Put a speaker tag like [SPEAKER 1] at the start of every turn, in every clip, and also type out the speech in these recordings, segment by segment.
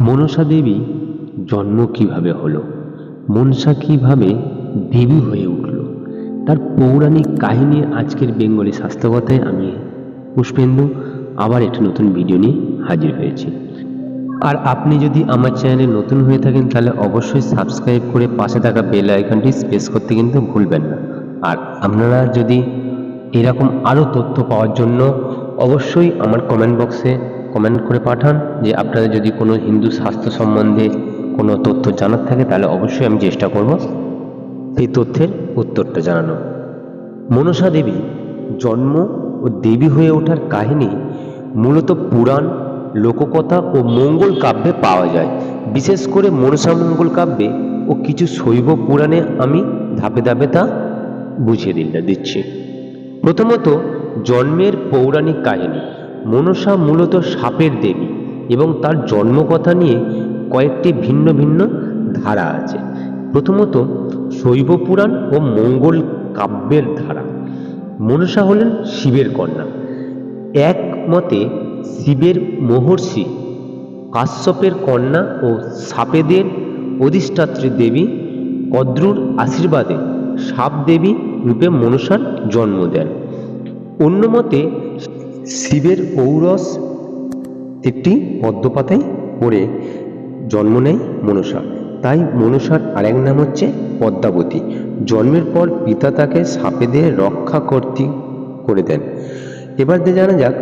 [SPEAKER 1] মনসা দেবী জন্ম কীভাবে হলো? মনসা কীভাবে দেবী হয়ে উঠল? তার পৌরাণিক কাহিনী আজকের বেঙ্গলি স্বাস্থ্যকথায় আমি, পুষ্পেন্দু, আবার একটি নতুন ভিডিও নিয়ে হাজির হয়েছি। আর আপনি যদি আমার চ্যানেলে নতুন হয়ে থাকেন, তাহলে অবশ্যই সাবস্ক্রাইব করে পাশে থাকা বেল আইকনটি স্পেস করতে কিন্তু ভুলবেন না। আর আপনারা যদি এরকম আরও তথ্য পাওয়ার জন্য অবশ্যই আমার কমেন্ট বক্সে কমেন্ট করে পাঠান যে আপনাদের যদি কোনো হিন্দু স্বাস্থ্য সম্বন্ধে কোনো তথ্য জানার থাকে তাহলে অবশ্যই আমি চেষ্টা করব সেই তথ্যের উত্তরটা জানানো। মনসা দেবী জন্ম ও দেবী হয়ে ওঠার কাহিনী মূলত পুরাণ, লোককথা ও মঙ্গল কাব্যে পাওয়া যায়। বিশেষ করে মনসা মঙ্গল কাব্যে ও কিছু শৈব পুরাণে আমি ধাপে ধাপে তা বুঝিয়ে দিলে দিচ্ছি। প্রথমত জন্মের পৌরাণিক কাহিনী। মনসা মূলত সাপের দেবী এবং তার জন্মকথা নিয়ে কয়েকটি ভিন্ন ভিন্ন ধারা আছে। প্রথমত, শৈব পুরাণ ও মঙ্গল কাব্যের ধারা। মনসা হলেন শিবের কন্যা। এক মতে, শিবের মহর্ষি কাশ্যপের কন্যা ও সাপেদের অধিষ্ঠাত্রী দেবী কদ্রুর আশীর্বাদে সাপ দেবী রূপে মনসার জন্ম দেন। অন্য মতে শিবের ঔরস একটি পদ্মপাতায় পড়ে জন্ম নেয় মনসা। তাই মনসার আরেক নাম হচ্ছে পদ্মাবতী। জন্মের পর পিতা তাকে সাপে সাপেদের রক্ষা করতে, করে দেন। এবার দিয়ে জানা যাক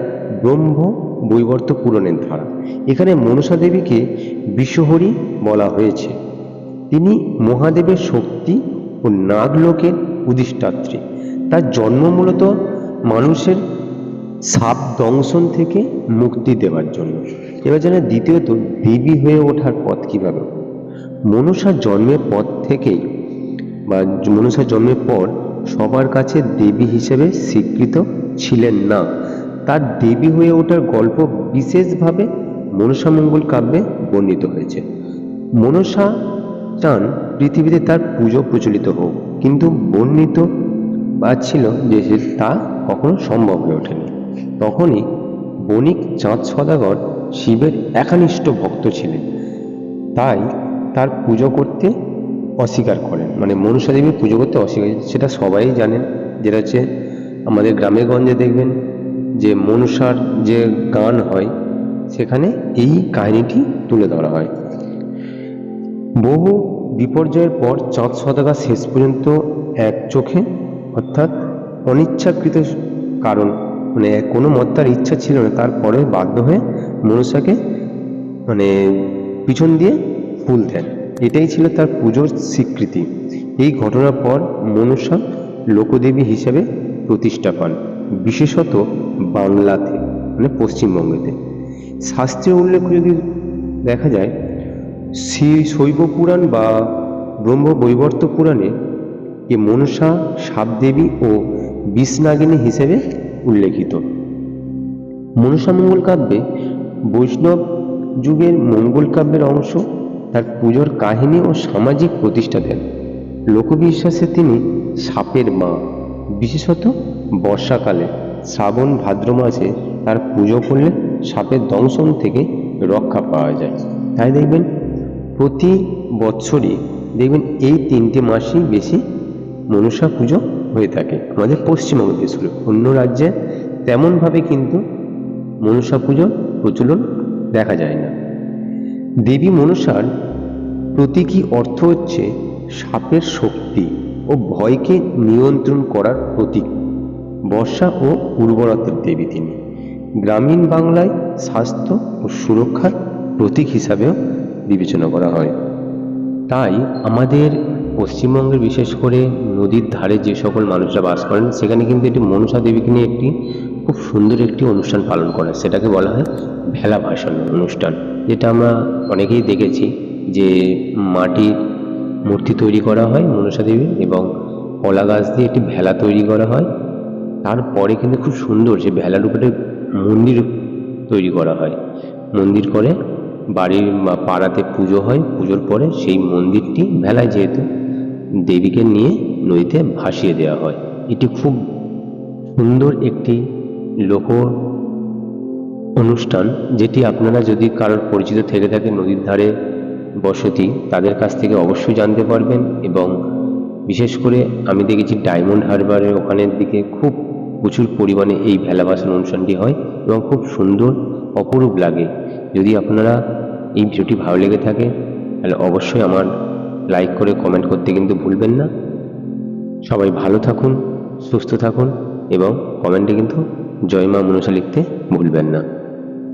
[SPEAKER 1] ব্রহ্ম বৈবর্ত পূরণের ধারা। এখানে মনসা দেবীকে বিশ্বহরি বলা হয়েছে। তিনি মহাদেবের শক্তি ও নাগলোকের অধিষ্ঠাত্রী তার জন্ম মূলত মানুষের সাপ দংশন থেকে মুক্তি দেওয়ার জন্য। এবার জানা দ্বিতীয়ত দেবী হয়ে ওঠার পথ কীভাবে? মনসা জন্মের পর থেকেই বা মনসা জন্মের পর সবার কাছে দেবী হিসেবে স্বীকৃত ছিলেন না। তার দেবী হয়ে ওঠার গল্প বিশেষভাবে মনসা মঙ্গল কাব্যে বর্ণিত হয়েছে। মনসা চান পৃথিবীতে তার পুজো প্রচলিত হোক, কিন্তু বর্ণিত বা ছিল যে তা কখনো সম্ভব হয়ে ওঠেনি। তখনই বণিক চাঁদ সদাগর শিবের একানিষ্ঠ ভক্ত ছিলেন। তাই তার পুজো করতে অস্বীকার করেন। মানে মনুষ্য দেবীর পুজো করতে অস্বীকার সেটা সবাই জানেন। যেটা হচ্ছে আমাদের গ্রামে গঞ্জে দেখবেন যে মনুষার যে গান হয়, সেখানে এই কাহিনীটি তুলে ধরা হয়। বহু বিপর্যয়ের পর চাঁদ সদাগর শেষ পর্যন্ত এক চোখে অর্থাৎ অনিচ্ছাকৃত কারণ মানে কোনো মত্তার ইচ্ছা ছিল না। তারপরে বাধ্য হয়ে মনুষ্যকে মানে পিছন দিয়ে ফুল দেন। এটাই ছিল তার পুজোর স্বীকৃতি। এই ঘটনার পর মনুষ্যা লোকদেবী হিসেবে প্রতিষ্ঠা পান, বিশেষত বাংলাতে মানে পশ্চিমবঙ্গেতে। শাস্ত্রীয় উল্লেখ যদি দেখা যায়, শ্রী শৈব পুরাণ বা ব্রহ্ম বৈবর্ত পুরাণে এ মনসা সাপদেবী ও বিষনাগিনী হিসেবে উল্লেখিত। মনসা মঙ্গল কাব্যে বৈষ্ণব যুগের মঙ্গল কাব্যের অংশ তার পুজোর কাহিনী ও সামাজিক প্রতিষ্ঠা দেন। লোকবিশ্বাসে তিনি সাপের মা। বিশেষত বর্ষাকালে শ্রাবণ ভাদ্র মাসে তার পুজো করলে সাপের দংশন থেকে রক্ষা পাওয়া যায়। তাই দেখবেন প্রতি বছরই দেখবেন এই তিনটে মাসই বেশি মনসা পুজো হয়ে থাকে। আমাদের পশ্চিমবঙ্গ দেশগুলো অন্য রাজ্যে তেমনভাবে কিন্তু মনসা পুজোর প্রচলন দেখা যায় না। দেবী মনসার প্রতীকী অর্থ হচ্ছে সাপের শক্তি ও ভয়কে নিয়ন্ত্রণ করার প্রতীক। বর্ষা ও উর্বরতার দেবী তিনি। গ্রামীণ বাংলায় স্বাস্থ্য ও সুরক্ষার প্রতীক হিসাবেও বিবেচনা করা হয়। তাই আমাদের পশ্চিমবঙ্গের বিশেষ করে নদীর ধারে যে সকল মানুষরা বাস করেন, সেখানে কিন্তু এটি মনসা দেবীকে নিয়ে একটি খুব সুন্দর একটি অনুষ্ঠান পালন করে। সেটাকে বলা হয় ভেলা ভাসান অনুষ্ঠান, যেটা আমরা অনেকেই দেখেছি যে মাটির মূর্তি তৈরি করা হয় মনসা দেবীর এবং কলা গাছ দিয়ে একটি ভেলা তৈরি করা হয়। তারপরে কিন্তু খুব সুন্দর যে ভেলার উপরে মন্দির তৈরি করা হয়। মন্দির করে বাড়ির পাড়াতে পুজো হয়। পুজোর পরে সেই মন্দিরটি ভেলায় যেহেতু দেবীকে নিয়ে নদীতে ভাসিয়ে দেওয়া হয়। এটি খুব সুন্দর একটি লোক অনুষ্ঠান, যেটি আপনারা যদি কারোর পরিচিত থেকে থাকে নদীর ধারে বসতি, তাদের কাছ থেকে অবশ্যই জানতে পারবেন এবং বিশেষ করে আমি দেখেছি ডায়মন্ড হারবারের ওখানের দিকে খুব প্রচুর পরিমাণে এই ভেলা ভাসান অনুষ্ঠানটি হয় এবং খুব সুন্দর, অপরূপ লাগে। যদি আপনারা এই ভিডিওটি ভালো লেগে থাকে, তাহলে অবশ্যই আমার লাইক করে কমেন্ট করতে কিন্তু ভুলবেন না। সবাই ভালো থাকুন, সুস্থ থাকুন এবং কমেন্টে কিন্তু জয় মা মনসা লিখতে ভুলবেন না।